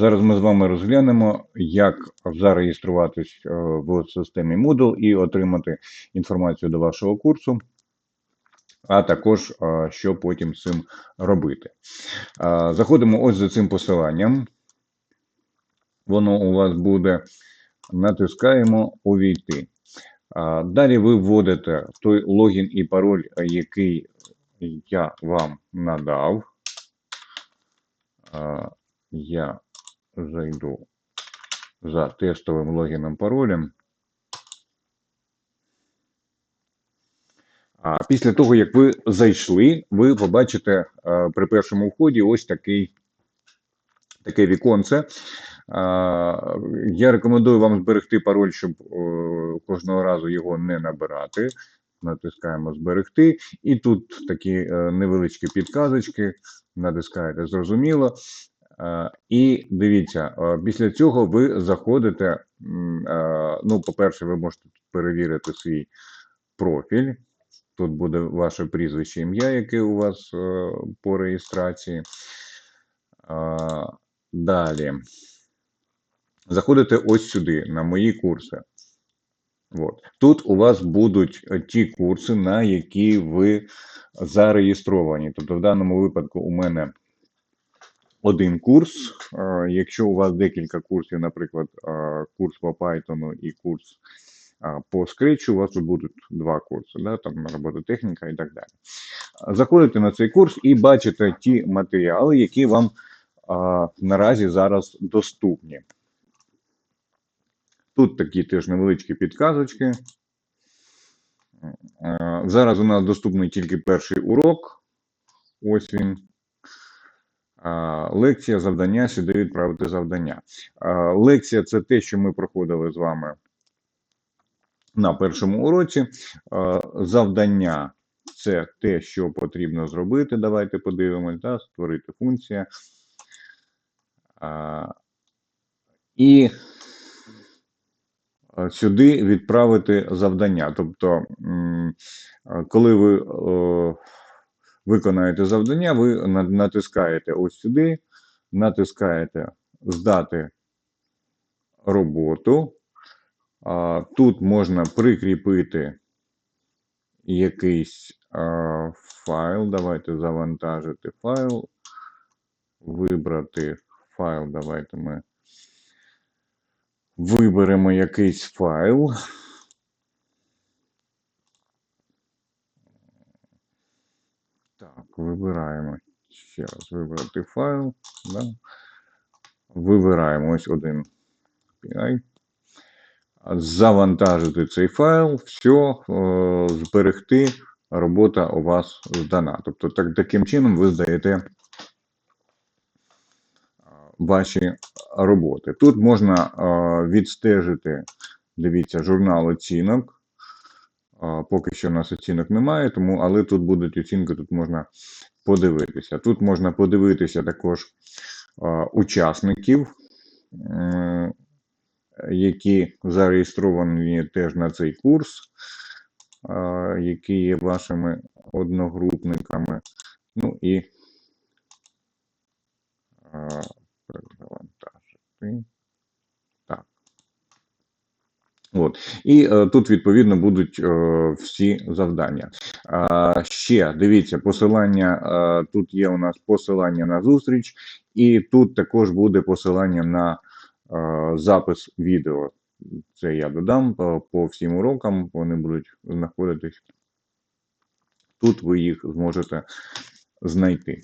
Зараз ми з вами розглянемо, як зареєструватись е, в системі Moodle і отримати інформацію до вашого курсу, а також е, що потім з цим робити. Е, Заходимо ось за цим посиланням. Воно у вас буде. Натискаємо Увійти. Далі ви вводите той логін і пароль, який я вам надав. Я зайду за тестовим логіном паролем. А після того, як ви зайшли, ви побачите е, при першому вході ось такий, таке віконце. А, Я рекомендую вам зберегти пароль, щоб е, кожного разу його не набирати. Натискаємо зберегти. І тут такі е, невеличкі підказочки. Натискаєте зрозуміло. Е, І дивіться, е, після цього ви заходите. е, Ну, по-перше, ви можете перевірити свій профіль. Тут буде ваше прізвище ім'я, яке у вас по реєстрації. Далі. Заходите ось сюди, на мої курси. От. Тут у вас будуть ті курси, на які ви зареєстровані. Тобто, в даному випадку у мене один курс. Е, Якщо у вас декілька курсів, наприклад, е, курс по Python і курс е, по Scratch, у вас будуть два курси, да, там робототехніка і так далі. Заходите на цей курс і бачите ті матеріали, які вам наразі зараз доступні. Тут такі теж невеличкі підказочки. Зараз у нас доступний тільки перший урок. Ось він. Лекція, завдання, сюди відправити завдання. Лекція це те, що ми проходили з вами на першому уроці. Завдання це те, що потрібно зробити. Давайте подивимось, да? створити функція. І сюди відправити завдання. Тобто, коли ви виконаєте завдання, ви натискаєте ось сюди, натискаєте здати роботу. Тут можна прикріпити якийсь файл. Давайте завантажити файл, вибрати файл. Давайте ми виберемо якийсь файл. Так, вибираємо ще раз вибрати файл. Да? Вибираємо ось один API. Завантажити цей файл, все, зберегти, робота у вас здана. Тобто, так, таким чином ви здаєте ваші роботи. Тут можна відстежити, дивіться, журнал оцінок. Поки що у нас оцінок немає, тому, але тут будуть оцінки, тут можна подивитися. Тут можна подивитися також учасників, які зареєстровані теж на цей курс, які є вашими одногрупниками. Ну і а, так, завантажити. Так. От. І е, тут, відповідно, будуть е, всі завдання. А, ще дивіться, посилання. е, тут є у нас посилання на зустріч, і тут також буде посилання на е, запис відео. Це я додам по, по всім урокам, вони будуть знаходитись. Тут ви їх зможете знайти.